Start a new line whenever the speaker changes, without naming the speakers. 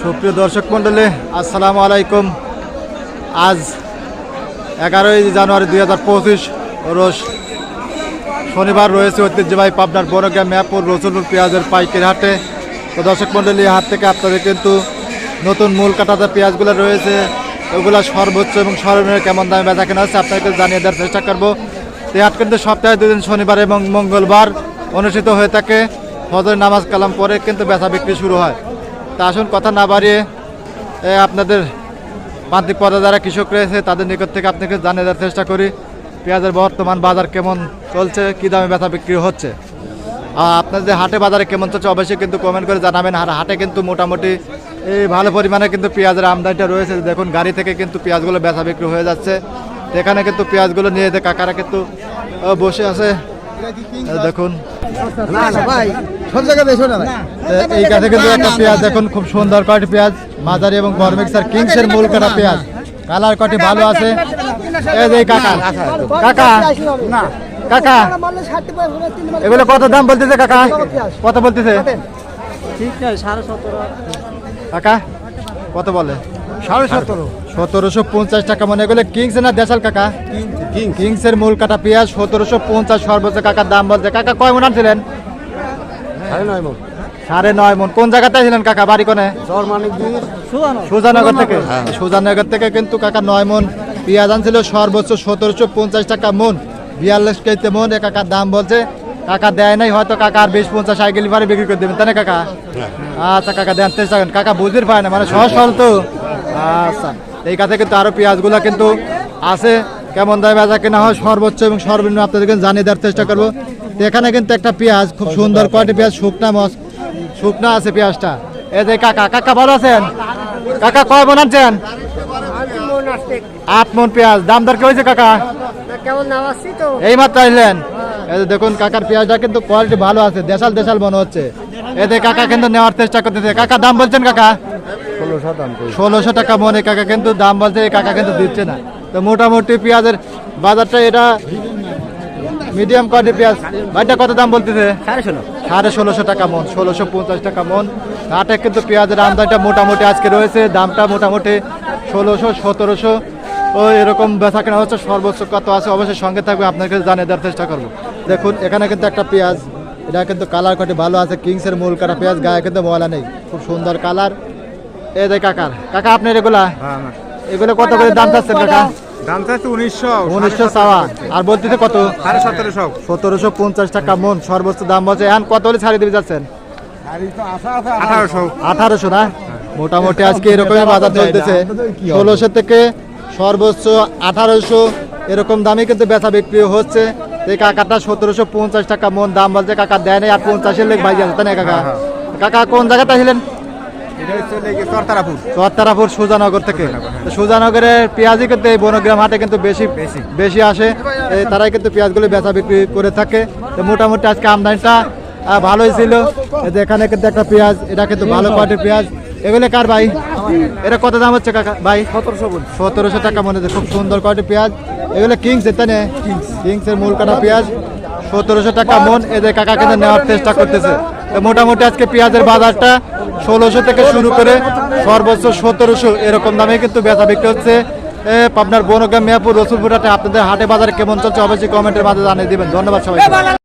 সুপ্রিয় দর্শক মণ্ডলী, আসসালামু আলাইকুম। আজ এগারোই জানুয়ারি দুই হাজার পঁচিশ রোজ শনিবার রয়েছে ঐতিহ্যবাহী পাবনার বনগ্রাম মেয়াপুর রসুলপুর পেঁয়াজের পাইকের হাটে। তো দর্শক মণ্ডলী, এই হাট থেকে আপনাদের কিন্তু নতুন মূল কাটাতে পেঁয়াজগুলো রয়েছে। ওগুলো সর্বোচ্চ এবং সর্বনিম্ন কেমন দামে বেচা কেনা হচ্ছে আপনাকে জানিয়ে দেওয়ার চেষ্টা করব। এই হাট কিন্তু সপ্তাহে দুদিন শনিবার এবং মঙ্গলবার অনুষ্ঠিত হয়ে থাকে। ফজর নামাজ কালাম পরে কিন্তু বেচা বিক্রি শুরু হয়। তা আসুন কথা না বাড়িয়ে আপনাদের প্রান্তিক পদে যারা কৃষক রয়েছে, তাদের নিকট থেকে আপনাকে জানিয়ে দেওয়ার চেষ্টা করি, পেঁয়াজের বর্তমান বাজার কেমন চলছে, কী দামে বেচা বিক্রি হচ্ছে। আর আপনাদের হাটে বাজারে কেমন চলছে, অবশ্যই কিন্তু কমেন্ট করে জানাবেন। আর হাটে কিন্তু মোটামুটি, এই ভালো পরিমাণে কিন্তু পেঁয়াজের আমদানিটা রয়েছে। দেখুন, গাড়ি থেকে কিন্তু পেঁয়াজগুলো বেচা বিক্রি হয়ে যাচ্ছে। এখানে কিন্তু পেঁয়াজগুলো নিয়ে যেতে কাকারা কিন্তু বসে আছে। দেখুন
না না ভাই সব জায়গায় বেশি না
এই কাছে কিন্তু একটা পেঁয়াজ দেখুন খুব সুন্দর কয়টি পেঁয়াজ মাঝারি এবং বড় মিক্সার কিংসের মূল কাটা পেঁয়াজ কালার কটি ভালো আছে এই যে কাকা কাকা
না
কাকা এগুলো কত দাম বলতেছে কাকা কত বলতেছে কাকা কত বলে
সাড়ে সতেরো
সতেরোশো পঞ্চাশ টাকা মনে এগুলো কিংস না দেশাল কাকা কিংসের মূল কাটা পেঁয়াজ সতেরোশো পঞ্চাশ সর্বোচ্চ কাকার দাম বলছে। কাকা কয় মন আনছিলেন?
সাড়ে নয় মন।
সাড়ে নয় মন। কোন জায়গাতে ছিলেন কাকা? বাড়ি কোনে? সুজানগর। থেকে। সুজানগর থেকে কিন্তু কাকা নয় মন। পেঁয়াজ আনছিল সর্বোচ্চ সতেরোশো পঞ্চাশ টাকা মন। বিয়াল্লিশ কেজিতে মন। এ কাকার দাম বলছে কাকা দেয় নাই হয়তো কাকা আর বিশ পঞ্চাশ সাইকেল ভাড়ে বিক্রি করে দেবেন। তাই না কাকা? আচ্ছা কাকা দেন চেষ্টা করেন কাকা বুঝির পায় না মানে সহজ সরল তো। আচ্ছা। এই কাছে কিন্তু আরও পেঁয়াজগুলো কিন্তু আছে। কেমন দায় বেচা কেনা হয়? সর্বোচ্চ এবং সর্বনিম্ন আপনাদেরকে জানিয়ে দেওয়ার চেষ্টা করব। এখানে কিন্তু একটা পেঁয়াজ খুব সুন্দর কয়টি পেঁয়াজ শুকনা মস শুকনা আছে পেঁয়াজটা। এই যে কাকা কাকা ভালো আছেন? কাকা কয় মন আনছেন? আট মন পেঁয়াজ। দাম দর কি হয়েছে কাকা? এই মাত্র আসলেন এই দেখুন কাকার পেঁয়াজটা কিন্তু কোয়ালিটি ভালো আছে দেশাল দেশাল মনে হচ্ছে। এতে কাকা কিন্তু নেওয়ার চেষ্টা করতেছে। কাকা দাম বলছেন কাকা? ষোলোশো টাকা মনে কাকা কিন্তু দাম বলছে এই কাকা কিন্তু দিচ্ছে না। তো মোটামুটি পেঁয়াজের বাজারটা এটা মিডিয়াম কোয়ালিটি পেঁয়াজ। ভাইটা কত দাম বলতেছে?
সাড়ে ষোলো।
সাড়ে ষোলোশো টাকা মন ষোলোশো পঞ্চাশ টাকা মন। হাটে কিন্তু পেঁয়াজের আমদানিটা মোটামুটি আজকে রয়েছে। দামটা মোটামুটি ষোলোশো সতেরোশো। ও এরকম ব্যথা কেনা হচ্ছে। সর্বোচ্চ কত আছে অবশ্যই সঙ্গে থাকবে। আপনাকে জানিয়ে দেওয়ার চেষ্টা করব। দেখুন এখানে কিন্তু একটা পেঁয়াজ। এটা কিন্তু কালার কটি ভালো আছে। কিংসের মূল কাটা পেঁয়াজ। গায়ে কিন্তু ময়লা নেই। খুব সুন্দর কালার। এই যে কাকার। কাকা আপনার এগুলা এগুলো কত করে দাম চাচ্ছেন কাকা?
দাম চাচ্ছে উনিশশো
উনিশশো চাওয়া। আর বলতেছে কত?
সাড়ে সতেরোশো।
সতেরোশো পঞ্চাশ টাকা মন সর্বোচ্চ দাম বলছে। এখন কত হলে ছাড়িয়ে দিতে যাচ্ছেন
আঠারোশো।
আঠারোশো না? মোটামুটি আজকে এরকমই বাজার চলতেছে। ষোলোশো থেকে সর্বোচ্চ আঠারোশো এরকম দামে কিন্তু বেচা বিক্রি হচ্ছে। এই কাকাটা সতেরোশো পঞ্চাশ টাকা মন দাম বলছে কাকা দেয় নাই আর পঞ্চাশের লেগ ভাই তাই না কাকা? কাকা কোন জায়গাতে আসলেন?
চরতারাপুর।
সুজানগর থেকে। তো সুজানগরের পেঁয়াজই কিন্তু এই বনগ্রাম হাটে কিন্তু বেশি
বেশি।
আসে। তারাই কিন্তু পেঁয়াজগুলো বেচা বিক্রি করে থাকে। তো মোটামুটি আজকে আমদানিটা ভালোই ছিল। যে এখানে কিন্তু একটা পেঁয়াজ এটা কিন্তু ভালো কোয়ালিটির পেঁয়াজ। এগুলো কার ভাই? এটা কত দাম হচ্ছে কাকা? ভাই?
সতেরোশো
সতেরোশো টাকা মনে হচ্ছে খুব সুন্দর কোয়ালিটির পেঁয়াজ। এগুলো কিংস না? কিংসের মূল কাটা পেঁয়াজ। সতেরোশো টাকা মন এদের কাকা কিন্তু নেওয়ার চেষ্টা করতেছে। মোটামুটি আজকে পেঁয়াজের বাজারটা ষোলোশো থেকে শুরু করে সর্বোচ্চ সতেরোশো এরকম দামে কিন্তু বেচা বিক্রি হচ্ছে। আপনার বনগ্রাম মিয়াপুর, রসুলপুরহাটে আপনাদের হাটে বাজার কেমন চলছে অবশ্যই কমেন্টের মাধ্যমে জানিয়ে দেবেন। ধন্যবাদ সবাই